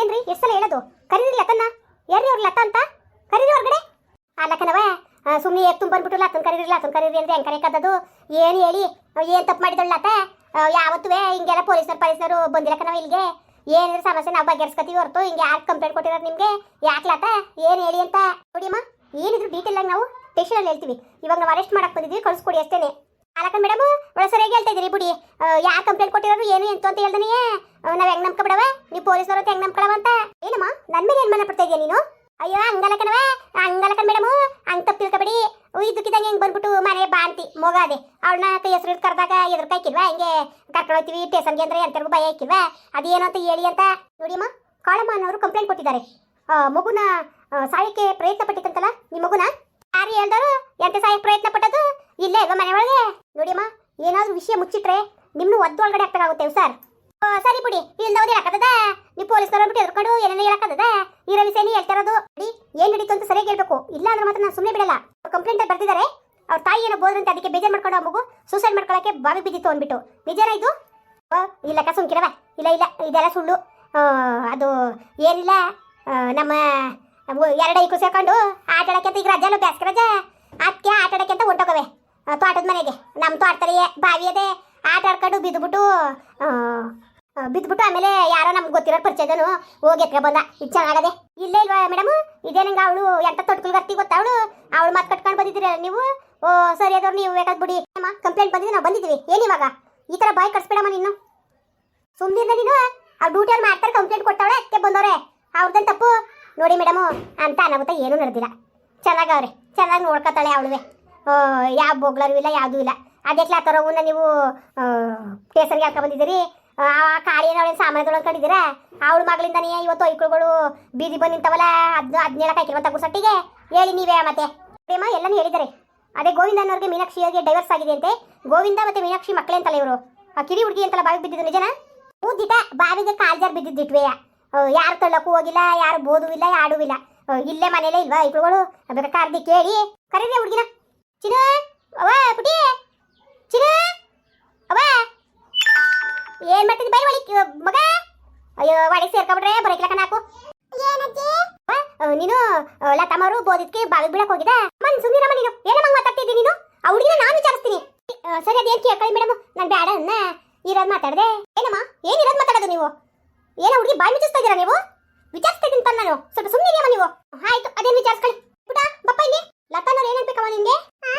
ಏನ್ರಿ, ಎಷ್ಟು ಸಲ ಹೇಳೋದು? ಕರೀರಿ ಲತನ್ನ. ಯಾರ್ರಿ ಅವ್ರ ಲತ ಅಂತ? ಕರೀರಿ ಹೊರಗಡೆ ಆ ಲಕ್ಕನವ ಸುಮ್ಮನೆ ಎತ್ತು ಬಂದ್ಬಿಟ್ಟು ಲತನ್ ಕರೀರಿ ಲತನ್ ಕರೀರಿ ಅಂದ್ರೆ ಹೆಂಗ್ ಕರೆಯಕ್ಕದ್ದು ಏನು ಹೇಳಿ? ಏನು ತಪ್ಪು ಮಾಡಿದಳು ಲತ? ಯಾವತ್ತೂ ಹಿಂಗೆಲ್ಲ ಪೊಲೀಸರು ಪೊಲೀಸರು ಬಂದಿರಕ್ಕ ನಾವು ಇಲ್ಲಿಗೆ? ಏನಿದ್ರೆ ಸಮಸ್ಯೆ ನಾವು ಬಗೆಹರಿಸ್ಕೊತೀವಿ ಹೊರತು, ಹಿಂಗೆ ಯಾಕೆ ಕಂಪ್ಲೇಂಟ್ ಕೊಟ್ಟಿರೋದು ನಿಮಗೆ? ಯಾಕೆ ಲತ? ಏನು ಹೇಳಿ ಅಂತ? ನೋಡಿಯಮ್ಮ, ಏನಿದ್ರು ಡೀಟೇಲ್ ಆಗಿ ನಾವು ಸ್ಟೇಷನಲ್ಲಿ ಹೇಳ್ತೀವಿ. ಇವಾಗ ನಾವು ಅರೆಸ್ಟ್ ಮಾಡಕ್ ಬಂದಿದ್ವಿ, ಕಳಿಸ್ಕೊಡಿ ಅಷ್ಟೇನೆ. ಅಲ್ಲಕ್ಕ ಮೇಡಮ್ ಒಳ ಸರಿಯಾಗಿ ಹೇಳ್ತಾ ಇದ್ದೀರಿ, ಬಿಡಿ. ಯಾರು ಕಂಪ್ಲೇಂಟ್ ಕೊಟ್ಟಿರೋರು, ಏನು ಎಂತ ಅಂತ ಹೇಳ್ದನೇ ನಾವು ಹೆಂಗ್ ನಂಬ್ಕೊಬಿಡವ? ನೀವು ಪೊಲೀಸ್ನವ್ರ ಹೆಂಗ್ ನಂಬ್ಕೊಳವ ಅಂತ? ಏನಮ್ಮ ನನ್ನ ಮೇಲೆ ಏನ್ ಮನೆ ಪಡ್ತಾ ನೀನು? ಅಯ್ಯೋ ಹಂಗಲ್ಲ ಕಣ್ ಮೇಡಮ್, ಹಂಗ್ ತಪ್ಪು ತಿಳ್ಕೊಬೇಡಿ. ಇದ್ದಕ್ಕಿದ್ದಂಗೆ ಹೆಂಗ್ ಬಂದ್ಬಿಟ್ಟು ಮನೆ ಬಾಂತಿ ಮೊಗಾದೆ. ಅವಳನ್ನ ಕೈ ಹೆಸರು ಕರೆದಾಗ ಎದುರು ಕಾಯ್ಕಿಲ್ವಾ ಹಿಂಗೆ ಕರ್ಕೊಂಡು ಹೋಗ್ತೀವಿ ಸ್ಟೇಷನ್ಗೆ ಅಂದ್ರೆ ಎಂತರಿಗೂ ಭಯ ಹಾಕಿಲ್ವಾ ಅದೇನು ಅಂತ ಹೇಳಿ ಅಂತ. ನೋಡಿಮ್ಮ ಕಾಳಮ್ಮ ಅನ್ನೋರು ಕಂಪ್ಲೇಂಟ್ ಕೊಟ್ಟಿದ್ದಾರೆ. ಮಗುನ ಸಾಯಕ್ಕೆ ಪ್ರಯತ್ನ ಪಟ್ಟಿತ್ತಂತಲ್ಲ ನಿಮ್ಮ ಮಗುನ? ಯಾರು ಹೇಳ್ದಾರು? ಎಂತ ಸಾಯಕ್ಕೆ ಪ್ರಯತ್ನ ಪಟ್ಟದ್ದು? ಇಲ್ಲೇ ಅಲ್ವಾ ಮನೆ ಒಳಗೆ? ನೋಡಿಯಮ್ಮ ಏನಾದರೂ ವಿಷಯ ಮುಚ್ಚಿಟ್ರೆ ನಿಮ್ಮನ್ನು ಒದ್ದು ಒಳಗಡೆ ಹಾಕ್ಬೇಕಾಗುತ್ತೆ ಸರ್ ಸರಿ ಬಿಡಿ ಇಲ್ಲಿಂದ ಓದಿ ಹಾಕದ ನೀವು ಪೊಲೀಸ್ನವ್ರು ಬಿಟ್ಟು ಎದ್ಕೊಂಡು ಏನೇನು ಹೇಳಕ್ಕದ ಇರೋ ವಿಷಯನೇ ಹೇಳ್ತಿರೋದು ಬಿಡಿ ಏನ್ ನಡೀತು ಅಂತ ಸರಿಯಾಗಿ ಹೇಳ್ಬೇಕು. ಇಲ್ಲ ಅಂದ್ರೆ ಮಾತ್ರ ನಾನು ಸುಮ್ಮನೆ ಬಿಡಲ್ಲ. ಕಂಪ್ಲೇಂಟ್ ಬರ್ತಿದ್ದಾರೆ ಅವ್ರ ತಾಯಿ ಏನೋ ಬೋದ್ರಂತೆ ಅದಕ್ಕೆ ಬೇಜಾರು ಮಾಡ್ಕೊಂಡು ಮಗು ಸೂಸೈಡ್ ಮಾಡ್ಕೊಳ್ಳೋಕೆ ಬಾವಿ ಬಿದ್ದಿತ್ತು ಅಂದ್ಬಿಟ್ಟು. ನಿಜಾನ ಇದು? ಇಲ್ಲ ಕಸ ಸುಮ್ಕಿರವ. ಇಲ್ಲ ಇಲ್ಲ, ಇದೆಲ್ಲ ಸುಳ್ಳು. ಅದು ಏನಿಲ್ಲ. ನಮ್ಮ ಎರಡು ಐಕು ಸೇರ್ಕೊಂಡು ಆಟ ಈಗ ರಜಾನು ಬೇಸ್ಗೆ ರಜಾ. ಅದಕ್ಕೆ ಆಟ ಅಂತ ಹೊಂಟೋಗವೆ. ತೋಟದ ಮನೆಗೆ. ನಮ್ಮ ತೋಟದಲ್ಲಿ ಬಾವಿ ಅದೇ. ಆಟ ಆಡ್ಕೊಂಡು ಬಿದ್ದುಬಿಟ್ಟು ಬಿದ್ದುಬಿಟ್ಟು ಆಮೇಲೆ ಯಾರೋ ನಮ್ಗೆ ಗೊತ್ತಿರೋ ಪರಿಚಯದನು ಹೋಗಿ ಎತ್ಕ ಬಂದ. ಇದು ಚೆನ್ನಾಗದೆ. ಇಲ್ಲೇ ಇಲ್ವಾ ಮೇಡಮ್? ಇದೇನಂಗ ಅವಳು ಎಂತ ತೊಟ್ಕಲ್ ಗರ್ತಿ ಗೊತ್ತಾ ಅವಳು? ಅವಳು ಮಾತು ಕಟ್ಕೊಂಡು ಬಂದಿದ್ದೀರ ನೀವು? ಓ, ಸರಿ ಅದವ್ರು ನೀವು ಬೇಕಾದ್ ಬಿಡಿ. ಅಮ್ಮ ಕಂಪ್ಲೇಂಟ್ ಬಂದಿದೆ, ನಾವು ಬಂದಿದ್ದೀವಿ. ಏನಿವಾಗ ಈ ಥರ ಬಾಯ್ ಕಟ್ಸ್ಬೇಡಮ್ಮ ನೀನು. ಸುಮ್ಮನೆ ನೀನು? ಅವ್ರು ಡ್ಯೂಟಿಯಲ್ಲಿ ಮಾಡ್ತಾರೆ ಕಂಪ್ಲೇಂಟ್ ಕೊಟ್ಟವಳೆ ಅದಕ್ಕೆ ಬಂದವ್ರೆ. ಅವ್ರದ್ದೇನು ತಪ್ಪು? ನೋಡಿ ಮೇಡಮು, ಅಂತ ಅನಾಹುತ ಏನೂ ನಡೆದಿಲ್ಲ. ಚೆನ್ನಾಗವ್ರೆ ಚೆನ್ನಾಗಿ ನೋಡ್ಕೊತಾಳೆ ಅವಳುವೆ. ಯಾವ ಬೊಗ್ಲರು ಇಲ್ಲ, ಯಾವುದೂ ಇಲ್ಲ. ಅದಕ್ಕೆ ಆ ಥರವನ್ನ ನೀವು ಟೇಸನ್ಗೆ ಹಾಕ ಬಂದಿದ್ದೀರಿ. ಆ ಕಾಳಿನ ಅವಳಿನ ಸಾಮಾನ್ಯದೊಳಗೆ ಕಂಡಿದ್ದೀರಾ ಅವಳ ಮಗಳಿಂದನೇ ಇವತ್ತು ಐಕ್ಳುಗಳು ಬೀದಿ ಬಂದು ನಿಂತವಲ್ಲ, ಅದ್ನ ಹದಿನೇಳು ಹಾಕಿರುವಂಥ ಗುಸಟ್ಟಿಗೆ ಹೇಳಿ ನೀವೇ ಮತ್ತೆ. ಪ್ರೇಮ, ಎಲ್ಲನೂ ಹೇಳಿದ್ದಾರೆ. ಅದೇ ಗೋವಿಂದಣ್ಣವರಿಗೆ ಮೀನಾಕ್ಷಿ ಅವರಿಗೆ ಡೈವರ್ಸ್ ಆಗಿದೆ ಅಂತೆ. ಗೋವಿಂದ ಮತ್ತೆ ಮೀನಾಕ್ಷಿ ಮಕ್ಕಳೇ ಅಂತಲ್ಲ ಇವರು. ಆ ಕಿರಿ ಹುಡುಗಿ ಅಂತಲ್ಲ ಬಾವಿಗೆ ಬಿದ್ದಿದ್ದು, ನಿಜನಾ? ಊದಿಟ ಬಾವಿಗೆ ಕಾಲ್ಜಾರ್ ಬಿದ್ದಿದ್ದಿಟ್ವೆಯ ಯಾರು ತಳ್ಳಕ್ಕೂ ಹೋಗಿಲ್ಲ, ಯಾರು ಬೋದೂ ಇಲ್ಲ, ಯಾಡೂ ಇಲ್ಲ. ಇಲ್ಲೇ ಮನೇಲೇ ಇಲ್ವಾ ಐಕ್ಳುಗಳು? ಅದಕ್ಕೆ ಕಾರ್ದಿ ಕೇಳಿ. ಕರೀರಿ ಹುಡುಗಿನ. ಚಿನ್ನ ಅವ ಪುಟಿ ಚಿನ್ನ ಅವ ಏನ್ ಮಾಡ್ತಿದ್ದಿ ಬೈ ಒಳಗೆ? ಮಗ. ಅಯ್ಯೋ ಒಳಗೆ ಸೇರ್ಕೊಬಿಟ್ರೆ ಬರಕಿಲ್ಲ ಕಣಾಕು ನೀನು ಲತಮ್ಮರು ಬೋದಿದ್ಕೆ ಬಾವಿಗೆ ಬಿಡಕ್ ಹೋಗಿದ ಮನ್ ಸುಮ್ಮನಿರಮ್ಮ ನೀನು. ಏನಮ್ಮ ಮಾತಾಡ್ತಿದ್ದಿ ನೀನು? ಆ ಹುಡುಗಿನ ನಾನು ವಿಚಾರಿಸ್ತೀನಿ. ಸರಿ ಅದೇನ್ ಕೇಳ್ಕೊಳ್ಳಿ ಮೇಡಮ್. ನಾನು ಬೇಡ ಅನ್ನ ಇರೋದು ಮಾತಾಡ್ದೆ. ಏನಮ್ಮ? ಏನ್ ಇರೋದ್ ಮಾತಾಡೋದು ನೀವು? ಏನೋ ಹುಡುಗಿ ಬಾಯಿ ಮುಚ್ಚಿಸ್ತಾ ಇದೀರಾ ನೀವು? ವಿಚಾರಿಸ್ತಾ ಇದ್ದೀನಿ ತಾನ್ ನಾನು. ಸ್ವಲ್ಪ ಸುಮ್ಮನೆ ಇದೆಯಮ್ಮ ನೀವು. ಆಯ್ತು ಅದೇನ್ ವಿಚಾರಿಸ್ಕೊಳ್ಳಿ. ಪುಟ ಬಪ್ಪ ಇಲ್ಲಿ. ಲತಾನವ್ರು ಏನ್ ಅನ್ಬೇಕಮ್ಮ ನಿನ್ಗೆ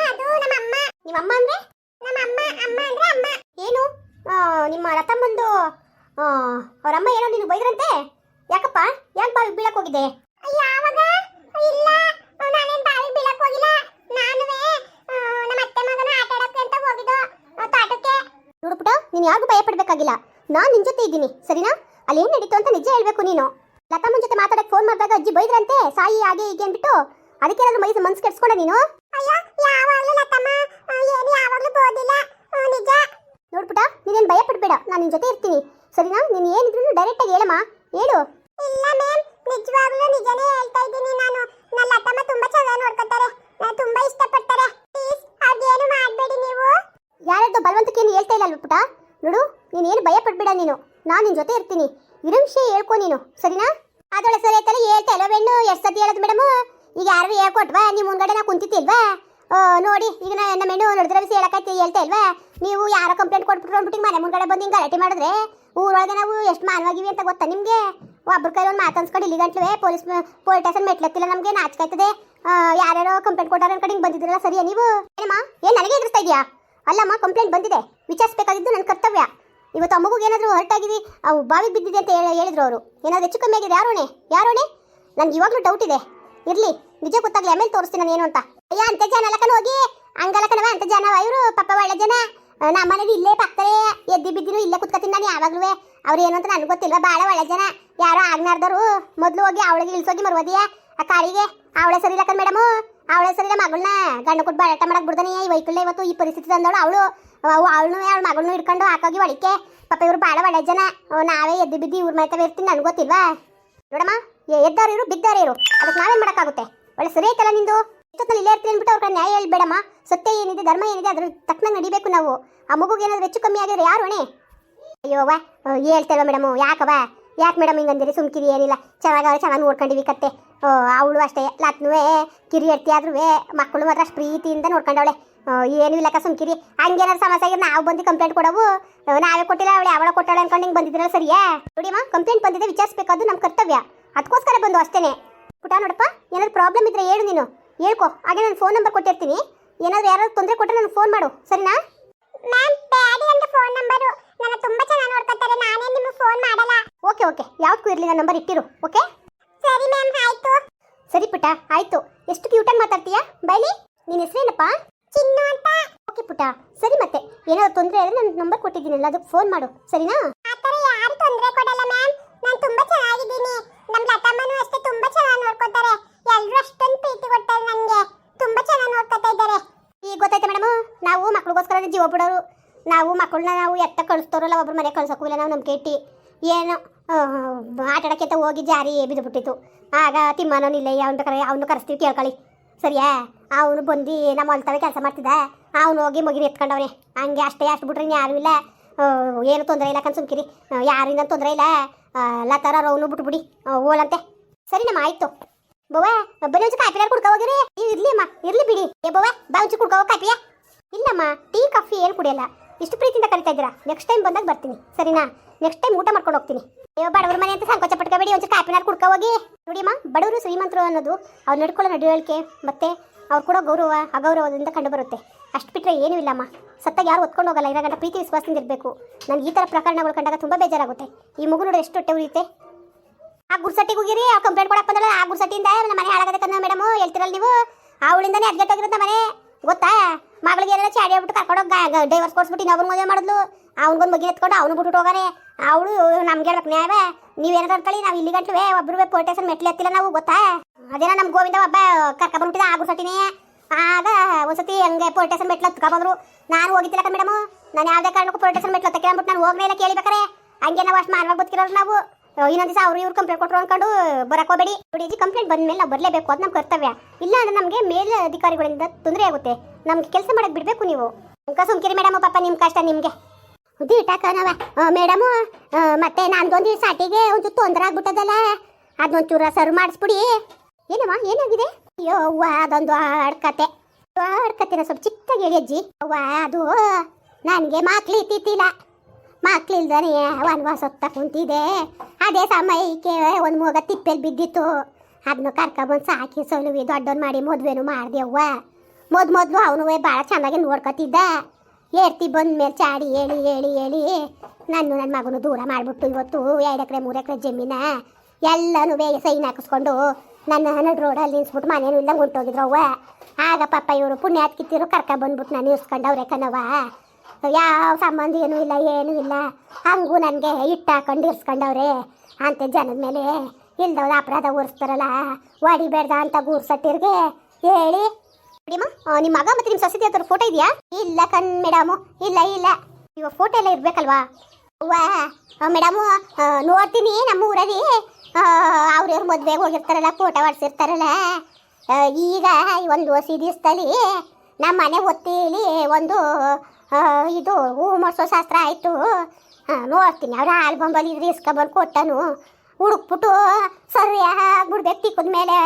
ಅದು ನಮ್ಮ ಅಮ್ಮ ನಿಮ್ಮ ಅಮ್ಮ ಅಂದ್ರೆ? ನಮ್ಮ ಅಮ್ಮ ಅಮ್ಮ ಅಂದ್ರೆ ಅಮ್ಮ. ಏನು? ನಿಮ್ಮ ರತಮ್ಮಂದು ಆ, ಅವ್ರ ಅಮ್ಮ ಏನೋ ನೀನು ಬೈದ್ರಂತೆ? ಯಾಕಪ್ಪ? ಯಾಕೆ ಬಾವಿ ಬೀಳಕ್ ಹೋಗಿದ್ದೆ? ಯಾವಾಗ? ಇಲ್ಲ. ನಾನೇನ್ ಬೀಳಕ್ ಹೋಗಿಲ್ಲ. ನಾನುವೇ ನಮ್ಮ ಅತ್ತೆ ಮಗನ ಆಟ ಆಡಕ್ಕೆ ಅಂತ ಹೋಗಿದ್ದು ತೋಟಕ್ಕೆ. ನೋಡ್ಬಿಟ್ಟು ನೀನು ಯಾರಿಗೂ ಭಯ ಪಡ್ಬೇಕಾಗಿಲ್ಲ. ನಾನು ನಿನ್ ಜೊತೆ ಇದ್ದೀನಿ ಸರಿನಾ? ಅಲ್ಲಿ ಏನು ನಡೀತು ಅಂತ ನಿಜ ಹೇಳ್ಬೇಕು ನೀನು. ಲತಮ್ಮನ ಜೊತೆ ಮಾತಾಡಕ್ಕೆ ಫೋನ್ ಮಾಡಿದಾಗ ಅಜ್ಜಿ ಬೈದ್ರಂತೆ ಸಾಯಿ ಹಾಗೆ ಹೀಗೆ ಅಂದ್ಬಿಟ್ಟು ಅದಕ್ಕೆ ಏನಾದ್ರು ಮೈಸ ಮನ್ಸು ಕೆಡ್ಸ್ಕೊಂಡ ನೀನು? ಅಯ್ಯೋ ಯಾವಾಗ್ಲೂ ಲತಮ್ಮ ಏನು ಯಾವಾಗ್ಲೂ ಬೋದಿಲ್ಲ. ನಿಜ. ನೋಡ್ಬಿಟ್ಟ ನೀನೇನ್ ಭಯ ಪಡ್ಬೇಡ ನಾನು ನಿನ್ ಜೊತೆ ಇರ್ತೀನಿ. ಸರಿನಾ? ನೀನು ಏನಿದ್ರು ಡೈರೆಕ್ಟ್ ಆಗಿ ಹೇಳಮ್ಮ. ಹೇಳು. ಇಲ್ಲ ಮ್ಯಾಮ್ ನಿಜವಾಗ್ಲೂ ನಿಜನೇ ಹೇಳ್ತಾ ಇದ್ದೀನಿ ನಾನು. ನನ್ನ ಲತಮ್ಮ ತುಂಬಾ ಚೆನ್ನಾಗಿ ನೋಡ್ಕೊತಾರೆ. ನಾನು ತುಂಬಾ ಇಷ್ಟಪಡ್ತಾರೆ. ಪ್ಲೀಸ್ ಅದೇನು ಮಾಡಬೇಡಿ ನೀವು. ಯಾರದ್ದು ಬಲವಂತಕ್ಕೆ ಏನು ಹೇಳ್ತಾ ಇಲ್ಲ ಅಲ್ವ ಪುಟ ನೋಡು ನೀನು ಏನು ಭಯ ಪಡ್ಬೇಡ ನೀನು. ನಾನು ನಿನ್ ಜೊತೆ ಇರ್ತೀನಿ. ಇರೋ ವಿಷಯ ಹೇಳ್ಕೊ ನೀನು. ಸರಿನಾ? ಅದೊಳ ಸರಿ ಆಯ್ತಲ್ಲ ಹೇಳ್ತಾ ಇಲ್ಲ ಬೆಣ್ಣು? ಎಷ್ಟು ಸತಿ ಹೇಳೋದು ಮೇಡಮ್ ಈಗ ಯಾರು ಹೇಳ್ಕೊಟ್ವಾ? ನೀವು ಮುಂದ್ಗಡೆ ನಾ ಕುಂತಿತ್ತಿಲ್ವಾ ನೋಡಿ, ಈಗ ನಾ ನಮ್ಮ ಹೆಣ್ಣು ನೋಡಿದ್ರೆ ಬಿಸಿ ಹೇಳಕ್ಕೆ ಹೇಳ್ತಾ ಇಲ್ವಾ? ನೀವು ಯಾರೋ ಕಂಪ್ಲೇಂಟ್ ಕೊಟ್ಬಿಟ್ಟು ಅಂದ್ಬಿಟ್ಟು ಮನೆ ಮುಂದ್ಗಡೆ ಬಂದು ಹಿಂಗೆ ಗಲಾಟೆ ಮಾಡಿದ್ರೆ ಊರೊಳಗೆ ನಾವು ಎಷ್ಟು ಮಾನವಾಗಿವಿ ಅಂತ ಗೊತ್ತಾ ನಿಮಗೆ? ಒಬ್ಬರ ಕೈ ಒಂದು ಮಾತಾಡ್ಸ್ಕೊಂಡು ಇಲ್ಲಿ ಗಂಟ್ಲೇ ಪೊಲೀಸ್ ಪೊಲೀಸ್ ಸ್ಟೇಷನ್ ಮೆಟ್ಲತ್ತಿಲ್ಲ ನಮಗೆ, ನಾಚಿಕಾಯ್ತದೆ. ಯಾರ್ಯಾರೋ ಕಂಪ್ಲೇಂಟ್ ಕೊಟ್ಟಾರ ಅನ್ಕೊಂಡು ಹಿಂಗೆ ಬಂದಿದ್ರಲ್ಲ ಸರಿಯಾ ನೀವು? ಏನಮ್ಮ, ಏನು ನನಗೆ ಎದುರಿಸ್ತಾ ಇದೆಯಾ ಅಲ್ಲಮ್ಮ ಕಂಪ್ಲೇಂಟ್ ಬಂದಿದೆ. ವಿಚಾರಿಸಬೇಕಾಗಿದ್ದು ನನ್ನ ಕರ್ತವ್ಯ. ಇವತ್ತು ಅಮ್ಮಗೂ ಏನಾದರೂ ಹೊರಟಾಗಿವಿ ಅವು ಬಾವಿಗೆ ಬಿದ್ದಿದೆ ಅಂತ ಹೇಳಿ ಹೇಳಿದ್ರು ಅವರು. ಏನಾದ್ರು ಹೆಚ್ಚು ಕಮ್ಮಿ ಆಗಿದೆ ಯಾರೋಣೆ ಯಾರೋಣೆ ನನಗೆ ಇವಾಗಲೂ ಡೌಟ್ ಇದೆ. ಇರ್ಲಿ, ನಿಜ ಗೊತ್ತಾಗ್ಲಿ, ಆಮೇಲೆ ತೋರಿಸ್ತೀನಿ ನಾನು ಏನು ಅಂತ. ಅಯ್ಯ, ಅಂತ ಜನ ಅಲ್ಲಕನ ಹೋಗಿ. ಹಂಗಲ್ಲಕನವ ಅಂತ ಜನ ಇವರು ಪಾಪ ಒಳ್ಳೆ ಜನ. ನಮ್ಮ ಮನೇಲಿ ಇಲ್ಲೇ ಪಕ್ಕದಲ್ಲೇ ಎದ್ದಿ ಬಿದ್ದಿರು ಇಲ್ಲೇ ಕುತ್ಕೊತೀನಿ ನಾನು ಯಾವಾಗ್ಲೂ. ಅವ್ರು ಏನು ಅಂತ ನನಗೆ ಗೊತ್ತಿಲ್ವಾ ಭಾಳ ಒಳ್ಳೆ ಜನ. ಯಾರೋ ಆಗ್ನಾರ್ದವ್ರು, ಮೊದಲು ಹೋಗಿ ಅವಳಿಗೆ ಇಳಿಸೋಗಿ ಮರ್ವದಿಯ. ಆ ಕಾರಿಗೆ, ಅವಳೆ ಸರಿ ಇಲ್ಲಕನ್ ಮೇಡಮು. ಅವಳೆ ಸರಿ ಮಗಳನ್ನ ಗಂಡ ಕೊಟ್ಟು ಬಾಳಾಟ ಮಾಡಕ್ ಬಿಡ್ದಾನೆ. ಈ ವೈಕಲ್ಯ ಇವತ್ತು ಈ ಪರಿಸ್ಥಿತಿ ತಂದವಳು ಅವಳು. ಅವಳನ್ನು ಅವಳ ಮಗಳನ್ನೂ ಹಿಡ್ಕೊಂಡು ಹಾಕೋಗಿ ಒಳಿಕೆ ಪಾಪ ಇವ್ರು ಭಾಳ ಒಳ್ಳೆ ಜನ. ನಾವೇ ಎದ್ದು ಬಿದ್ದು ಇವ್ರ ಮೈತವೇ ಇರ್ತೀನಿ, ನನಗೆ ಗೊತ್ತಿಲ್ವಾ? ನೋಡಮ್ಮ. ಎದ್ದಾರು ಇರು, ಬಿದ್ದಾರು ಇರು. ಅದಕ್ಕೆ ನಾವೇನ್ ಮಾಡಕ್ಕಾಗುತ್ತೆ? ಒಳ್ಳೆ ಸರಿ ಐತಲ್ಲ ನಿಂದು. ಇಷ್ಟೊತ್ತಲ್ಲಿ ಇಲ್ಲೇ ಇರ್ತೀನಿ ಅಂದ್ಬಿಟ್ಟು ಅವ್ರ ನ್ಯಾಯ ಹೇಳ್ಬೇಡಮ್ಮ ಸತ್ಯ ಏನಿದೆ, ಧರ್ಮ ಏನಿದೆ ಅದ್ರ ತಕ್ಕನಂಗೆ ನಡಿಬೇಕು ನಾವು. ಆ ಮಗುಗೆ ಏನಾದ್ರು ಹೆಚ್ಚು ಕಮ್ಮಿ ಆಗಿದ್ರೆ ಯಾರು ಅಣೆ ಅಯ್ಯೋ ವಾ ಹೇಳ್ತೇವ ಮೇಡಮ್ ಯಾಕವ ಯಾಕೆ ಮೇಡಮ್ ಹಿಂಗಂದಿರಿ ಸುಮ್ಕಿರಿ, ಏನಿಲ್ಲ. ಚೆನ್ನಾಗಿ ಚೆನ್ನಾಗಿ ನೋಡ್ಕೊಂಡಿವಿ ಕತ್ತೆ. ಅವಳು ಅಷ್ಟೇ. ಲಾತ್ನೂ ಕಿರಿ ಎಡ್ತಿ ಆದ್ರೂ ಮಕ್ಕಳು ಮಾತ್ರ ಅಷ್ಟು ಪ್ರೀತಿಯಿಂದ ನೋಡ್ಕೊಂಡವಳೆ. ಏನು ಇಲ್ಲಕ್ಕ ಸುಮ್ಕಿರಿ? ಹಂಗೇನಾದ್ರು ಸಮಸ್ಯೆ ಆಗಿದ್ರೆ ನಾವು ಬಂದು ಕಂಪ್ಲೇಂಟ್ ಕೊಡವು. ನಾವೇ ಕೊಟ್ಟಿಲ್ಲ ಅವಳು ಅವಳ ಕೊಟ್ಟಾಳೆ ಅನ್ಕೊಂಡು ಹಿಂಗೆ ಬಂದಿದ್ರಲ್ಲ ಸರಿಯಾ? ನೋಡಿಮ್ಮ ಕಂಪ್ಲೇಂಟ್ ಬಂದಿದೆ ವಿಚಾರಿಸ್ಬೇಕಾದ್ರು ನಮ್ಮ ಕರ್ತವ್ಯ. ಅದಕ್ಕೋಸ್ಕರ ಬಂದು ಅಷ್ಟೇನೆ. ಪುಟ ನೋಡಪ್ಪ ಏನಾದ್ರು ಪ್ರಾಬ್ಲಮ್ ಇದ್ರೆ ಹೇಳು ನೀನು. ಹೇಳ್ಕೊ ಹಾಗೆ ನಾನು ಫೋನ್ ನಂಬರ್ ಕೊಟ್ಟಿರ್ತೀನಿ. ಏನಾದ್ರು ಯಾರಾದ್ರು ತೊಂದರೆ ಕೊಟ್ಟರೆ ನನಗೆ ಫೋನ್ ಮಾಡು ಸರಿನಾ? ಮ್ಯಾಮ್ ಡ್ಯಾಡಿ ಅಂತ ಫೋನ್ ನಂಬರು ನನ್ನ ತುಂಬಾ ಚೆನ್ನಾಗಿ ನೋಡ್ಕೊತಾರೆ ನಾನೇ ನಿಮಗೆ ಫೋನ್ ಮಾಡಲ್ಲ. Okay okay. ಯಾವ್ದಕ್ಕೂ ಇರಲಿ ನನ್ನ ನಂಬರ್ ಇಟ್ಟಿರು ಓಕೆ? ಸರಿ ಮ್ಯಾಮ್ ಆಯ್ತು. ಸರಿ ಪುಟ ಆಯ್ತು. ಎಷ್ಟು ಕ್ಯೂಟಾಗಿ ಮಾತಾಡ್ತೀಯಾ? ಬೈಲಿ ನಿನ್ನ ಹೆಸರೇನಪ್ಪ? ಚಿನ್ನು ಅಂತ? ಓಕೆ ಪುಟ್ಟ ಸರಿ ಮತ್ತೆ. ಏನಾದ್ರು ತೊಂದರೆ ಆದ್ರೆ ನನ್ನ ನಂಬರ್ ಕೊಟ್ಟಿದ್ದೀನಲ್ಲ ಅದಕ್ಕೆ ಫೋನ್ ಮಾಡು. ಸರಿನಾ? ಆತರ ಯಾರು ತೊಂದರೆ ಕೊಡಲ್ಲ ಮ್ಯಾಮ್ ನಾನು ತುಂಬಾ ಚೆನ್ನಾಗಿದ್ದೀನಿ. ನಮ್ಮ ಲತಮ್ಮನು ಅಷ್ಟೇ ತುಂಬಾ ಚೆನ್ನಾಗಿ ನೋಡ್ಕೊತಾರೆ. ಎಲ್ಲರೂ ಅಷ್ಟೊಂದು ಪ್ರೀತಿ ಕೊಡ್ತಾರೆ ನನಗೆ. ತುಂಬಾ ಚೆನ್ನಾಗಿ ನೋಡ್ಕೊತಾ ಇದ್ದಾರೆ. ಈಗ ಗೊತ್ತಾಯ್ತಾ ಮೇಡಮ್ ನಾವು ಮಕ್ಳಿಗೋಸ್ಕರ ಜೀವ ಬಿಡೋರು. ನಾವು ಮಕ್ಕಳನ್ನ ನಾವು ಎತ್ತ ಕಳಿಸ್ತೋರಲ್ಲ ಒಬ್ರು ಮನೆ ಕಳ್ಸೋಕ್ಕೂ ಇಲ್ಲ ನಾವು ನಮ್ಮ ಕೆಟ್ಟಿ ಏನು ಆಟ ಆಡಕ್ಕೆ ಹೋಗಿ ಜಾರಿ ಬಿದ್ದು ಬಿಟ್ಟಿತ್ತು. ಆಗ ತಿಮ್ಮನೋನಿಲ್ಲ ಇಲ್ಲ ಅವನ ಕರೆ ಅವನು ಕರೆಸ್ತೀವಿ ಕೇಳ್ಕೊಳ್ಳಿ ಸರಿಯಾ? ಅವನು ಬಂದು ನಮ್ಮ ಹೊಲ್ತವೆ ಕೆಲಸ ಮಾಡ್ತಿದ್ದ? ಅವನು ಹೋಗಿ ಮಗಿನ ಎತ್ಕೊಂಡವನೆ. ಹಂಗೆ ಅಷ್ಟೇ, ಅಷ್ಟು ಬಿಟ್ರೆ ಯಾರು ಇಲ್ಲ. ಏನು ತೊಂದರೆ ಇಲ್ಲ ಕಣ್ ಸುಮ್ಕಿರಿ. ಯಾರಿಂದ ತೊಂದರೆ ಇಲ್ಲ. ಲತಾರ ಅವನು ಬಿಟ್ಬಿಡಿ. ಓಲಂತೆ ಸರಿ, ನಮ್ಮ ಆಯ್ತು. ಬವ್ವ ಬರೀ ಒಂಚು ಕಾಫಿ ಕುಡ್ಕ ಹೋಗಿರಿ. ಇರ್ಲಿ, ಅಮ್ಮ. ಇರ್ಲಿ ಬಿಡಿ. ಏ, ಬವ್ವ, ಬಾ ಒಂಚು ಕುಡ್ಕೊ ಕಾಫಿಯ ಇಲ್ಲಮ್ಮ, ಟೀ, ಕಾಫಿ ಏನು ಕುಡಿಯಲ್ಲ. ಇಷ್ಟು ಪ್ರೀತಿಯಿಂದ ಕರಿತಾ ಇದ್ದೀರಾ? ನೆಕ್ಸ್ಟ್ ಟೈಮ್ ಬಂದಾಗ ಬರ್ತೀನಿ. ಸರಿನಾ? ನೆಕ್ಸ್ಟ್ ಟೈಮ್ ಊಟ ಮಾಡ್ಕೊಂಡು ಹೋಗ್ತೀನಿ. ಅಯ್ಯೋ ಬಡವ್ರ ಮನೆ ಅಂತ ಸಂಕೋಚ ಪಟ್ಕೋಬೇಡಿ, ಒಂಚೂರು ಕಾಪಿನಾರು ಕುಡ್ಕೊ ಹೋಗಿ. ನೋಡಿಮ್ಮ ಬಡವರು ಶ್ರೀಮಂತರು ಅನ್ನೋದು ಅವ್ರು ನಡ್ಕೊಳ್ಳೋ ನಡವಳಿಕೆ ಮತ್ತೆ ಅವ್ರು ಕೂಡ ಗೌರವ, ಅಗೌರವದಿಂದ ಕಂಡು ಬರುತ್ತೆ. ಅಷ್ಟು ಬಿಟ್ಟರೆ ಏನೂ ಇಲ್ಲಮ್ಮ ಸತ್ತಾಗ ಯಾರು ಒತ್ಕೊಂಡು ಹೋಗಲ್ಲ ಇರೋ ಗಂಟ ಪ್ರೀತಿ ವಿಶ್ವಾಸದಿಂದ ಇರಬೇಕು. ನನಗೆ ಈ ಥರ ಪ್ರಕರಣಗಳು ಕಂಡಾಗ ತುಂಬ ಬೇಜಾರಾಗುತ್ತೆ. ಈ ಮಗು ನೋಡಿ ಎಷ್ಟು ಹೊಟ್ಟೆ ಉರಿಯುತ್ತೆ. ಆ ಗುರ್ಸಟ್ಟಿಗೆ ಹೋಗಿರಿ, ಆ ಕಂಪ್ಲೇಂಟ್ ಕೊಡಕ್ಕೆ ಬಂದಲ್ಲ ಆ ಗುರ್ಸಟ್ಟಿಯಿಂದ ನಮ್ಮ ಮನೆ ಹಾಳಾಗದೆ ಕನ್ನ ಮೇಡಮ್ ಹೇಳ್ತಿರಲ್ಲ ನೀವು? ಅವಳಿಂದಾನೇ ಹುಳಿಂದನೇ ನಮ್ಮ ಮನೆ. ಗೊತ್ತಾ? ಮಗಳಿಗೆ ಎಲ್ಲ ಚಾಡಿ ಹೋಗ್ಬಿಟ್ಟು ಕರ್ಕೊಂಡೋಗಿ ಡೈವರ್ಸ್ ಕೊಡ್ಸ್ಬಿಟ್ಟು ಇನ್ನೊಬ್ರು ಮದುವೆ ಮಾಡಿದ್ಲು. ಅವ್ನಿಗೊಂದು ಮಗಿ ಎತ್ಕೊಂಡು ಅವನು ಬಿಟ್ಟು ಹೋಗಾನೆ. ಅವಳು ನಮ್ಗೆ ಹೇಳ್ಬೇಕು ನ್ಯಾಯ ನೀವೇನಾದ್ರು ತಳಿ ನಾವು ಇಲ್ಲಿ ಗಂಟ್ಲುವೆ, ಒಬ್ರು ಪೋಟೇಶನ್ ಮೆಟ್ಲು ಎತ್ತಿಲ್ಲ ನಾವು, ಗೊತ್ತಾ? ಅದೇನ ನಮ್ಮ ಗೋವಿಂದ ಒಬ್ಬ ಕರ್ಕೊಂಡ್ಬಿಟ್ಟಿದ್ದ ಆ ಗುರ್ಸಟ್ಟಿನೇ ಆಗ ಒಂದ್ಸತಿ ಹಂಗೆ ಪೋಲಿಟೇಷನ್ ಮೆಟ್ಲು ಹತ್ಕೊಂಡ್ಬಂದ್ರು ನಾನು ಹೋಗಿದ್ದಿಲ್ಲ ಮೇಡಮ್. ನಾನು ಯಾವುದೇ ಕಾರಣಕ್ಕೂ ಪೋಲಿಟೇಷನ್ ಮೆಟ್ಲು ಹತ್ತಕ್ಕೆ ಅಂದ್ಬಿಟ್ಟು ನಾನು ಹೋಗ್ಲೇ ಕೇಳಿಬೇಕಾರೆ ಹಂಗೆ ನಾವು ಅಷ್ಟು ಮಾರ್ವಾಗ ಬದುಕಿರೋರು ನಾವು. ಇನ್ನೊಂದು ದಿವಸ ಅವ್ರು ಇವ್ರು ಕಂಪ್ಲೇಂಟ್ ಕೊಟ್ಟರು ಅನ್ಕೊಂಡು ಬರಕೋಬೇಡಿ ಜಿ ಕಂಪ್ಲೇಂಟ್ ಬಂದ ಮೇಲೆ ನಾವು ಬರಲೇಬೇಕು ಅದು ನಮ್ಮ ಕರ್ತವ್ಯ. ಇಲ್ಲ ಅಂದ್ರೆ ನಮಗೆ ಮೇಲೆ ಅಧಿಕಾರಿಗಳಿಂದ ತೊಂದರೆ ಆಗುತ್ತೆ. ನಮ್ಗೆ ಕೆಲಸ ಮಾಡಕ್ ಬಿಡಬೇಕು ನೀವು. ಸುಮ್ಕಿರಿ ಮೇಡಮ್ ಪಾಪ ನಿಮ್ಮ ಕಷ್ಟ ನಿಮಗೆ. ದೀಟಕನವ ಮೇಡಮು ಮತ್ತೆ ನಂದೊಂದು ಸಾಟಿಗೆ ಒಂದು ತೊಂದರೆ ಆಗ್ಬಿಟ್ಟದಲ್ಲ. ಅದೊಂಚೂರ ಸರ್ವ್ ಮಾಡಿಸ್ಬಿಡಿ. ಏನಮ್ಮ ಏನಾಗಿದೆ? ಅಯ್ಯೋ, ಅವ್ವ, ಅದೊಂದು ಆಡ್ಕತೆ. ಆಡ್ಕತ್ತೀರ ಸ್ವಲ್ಪ ಚಿಕ್ಕದಾಗಿ ಹೇಳಿ ಅವ್ವ, ಅದು ನನಗೆ ಮಕ್ಳು ಇತ್ತಿತ್ತಿಲ್ಲ. ಮಕ್ಳಿಲ್ದಾನೆ ವನವಾಸ ಹೊತ್ತ ಕುಂತಿದೆ. ಅದೇ ಸಮಯಕ್ಕೆ ಒಂದು ಮಗ ತಿಪ್ಪೆಲ್ಲಿ ಬಿದ್ದಿತ್ತು. ಅದನ್ನು ಕರ್ಕೊಬಂದು ಸಾಕಿ ಸೊಲುವಿ, ದೊಡ್ಡವನ್ ಮಾಡಿ ಮದುವೆನೂ ಮಾಡಿದೆ ಅವ್ವ. ಮೊದ್ ಮೊದಲು ಅವನು ಭಾಳ ಚೆನ್ನಾಗಿ ನೋಡ್ಕೊತಿದ್ದ. ಏರ್ತಿ ಬಂದ ಮೇಲೆ ಚಾಡಿ ಹೇಳಿ ಹೇಳಿ ಹೇಳಿ ನಾನು ನನ್ನ ಮಗನು ದೂರ ಮಾಡಿಬಿಟ್ಟು ಇವತ್ತು ಎರಡು ಎಕರೆ, ಮೂರು ಎಕರೆ ಜಮೀನ ಎಲ್ಲನೂ ಬೇಗ ಸೈನ್ ಹಾಕಿಸ್ಕೊಂಡು ನನ್ನ ಹನ್ನೆರಡು ರೋಡಲ್ಲಿ ನಿಲ್ಸ್ಬಿಟ್ಟು ಮನೇನು ಇಲ್ಲ ಹೊಂಟೋಗಿದ್ರು ಅವ್ವ. ಆಗ ಪಾಪ ಇವರು ಪುಣ್ಯ ಹತ್ಕಿತ್ತಿರು ಕರ್ಕ ಬಂದ್ಬಿಟ್ಟು ನಾನು ಇಸ್ಕೊಂಡವ್ರೆ ಕಣವ್ವ. ಯಾವ ಸಂಬಂಧ ಏನೂ ಇಲ್ಲ ಏನೂ ಇಲ್ಲ. ಹಂಗೂ ನನಗೆ ಇಟ್ಟು ಹಾಕೊಂಡು ಇರ್ಸ್ಕೊಂಡವ್ರೆ ಅಂತ ಜನದ ಮೇಲೆ ಇಲ್ದವ್ರು ಅಪರಾಧ ಹೊರಿಸ್ತಾರಲ್ಲ ಹೊಡಿಬೇಡ್ದ ಅಂತ ಗೂರ್ಸಟ್ಟಿರ್ಗೆ ಹೇಳಿ ನೋಡಿಮ್ಮ ನಿಮ್ಮ ಮಗ ಮತ್ತೆ ನಿಮ್ಮ ಸಸತಿ ಹತ್ರ ಫೋಟೋ ಇದೆಯಾ? ಇಲ್ಲ ಕಣ್ ಮೇಡಮು, ಇಲ್ಲ ಇಲ್ಲ. ಇವಾಗ ಫೋಟೋ ಎಲ್ಲ ಇರ್ಬೇಕಲ್ವಾ? ವಾ ಮೇಡಮು ನೋಡ್ತೀನಿ ನಮ್ಮ ಊರಲ್ಲಿ. ಅವ್ರವ್ರ ಮದುವೆಗೆ ಹೋಗಿರ್ತಾರಲ್ಲ ಫೋಟೋ ಹೊಡ್ಸಿರ್ತಾರಲ್ಲ ಈಗ ಒಂದು ಹೊಸ ದಿವಸದಲ್ಲಿ ನಮ್ಮ ಮನೆ ಒತ್ತಿಲಿ ಒಂದು ಇದು ಹೂ ಮಾಡಿಸೋ ಶಾಸ್ತ್ರ ಆಯಿತು. ನೋಡ್ತೀನಿ, ಅವ್ರ ಆಲ್ಬಂಬಲ್ಲಿ ಇದ್ರೆ ಇಸ್ಕೊಬಂದು ಕೊಟ್ಟನು. ಹುಡುಕ್ಬಿಟ್ಟು ಸರಿಯಾಗಿ ಬಿಡ್ಬೇಕು ತಿಕ್ಕದ ಮೇಲೆ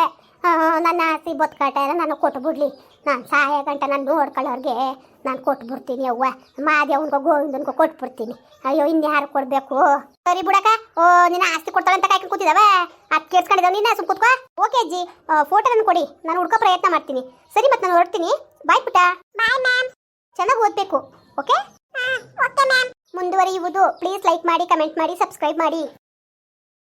ನನ್ನ ಆಸ್ತಿ ಬದುಕಾಟ ಎಲ್ಲ ನಾನು ಕೊಟ್ಟು ಬಿಡ್ಲಿ. ನಾನು ಸಹಾಯ ಗಂಟ ನಾನು ನೋಡ್ಕೊಳ್ಳೋರಿಗೆ ನಾನು ಕೊಟ್ಟು ಬಿಡ್ತೀನಿ ಅವ್ವ. ಮಾದೇವನ್ಗೋ ಗೋವಿಂದನ್ಗೋ ಕೊಟ್ಟು ಬಿಡ್ತೀನಿ. ಅಯ್ಯೋ ಇನ್ಯಾರು ಕೊಡಬೇಕು? ಸರಿ ಬಿಡಕ ಓ ನಿನ್ನ ಆಸ್ತಿ ಕೊಡ್ತಾಳೆ ಅಂತ ಕಾಯ್ಕೊಂಡು ಕೂತಿದಾವ? ಅದು ಕೇಳಿಸ್ಕೊಂಡಿದ್ದಾವೆ ನಿನ್ನ ಸುಮ್ ಕೂತ್ಕೋ. ಓಕೆ ಅಜ್ಜಿ. ಫೋಟೋ ನನ್ನ ಕೊಡಿ. ನಾನು ಹುಡ್ಕೋ ಪ್ರಯತ್ನ ಮಾಡ್ತೀನಿ. ಸರಿ ಮತ್ತೆ ನಾನು ಹೊರಡ್ತೀನಿ. ಬಾಯ್ ಪುಟ ಬಾಯ್ ಮ್ಯಾಮ್ ಚೆನ್ನಾಗಿ ಓದಬೇಕು ಓಕೆ? ಓಕೆ ಮ್ಯಾಮ್ ಮುಂದುವರಿಯುವುದು. ಪ್ಲೀಸ್ ಲೈಕ್ ಮಾಡಿ ಕಮೆಂಟ್ ಮಾಡಿ ಸಬ್ಸ್ಕ್ರೈಬ್ ಮಾಡಿ.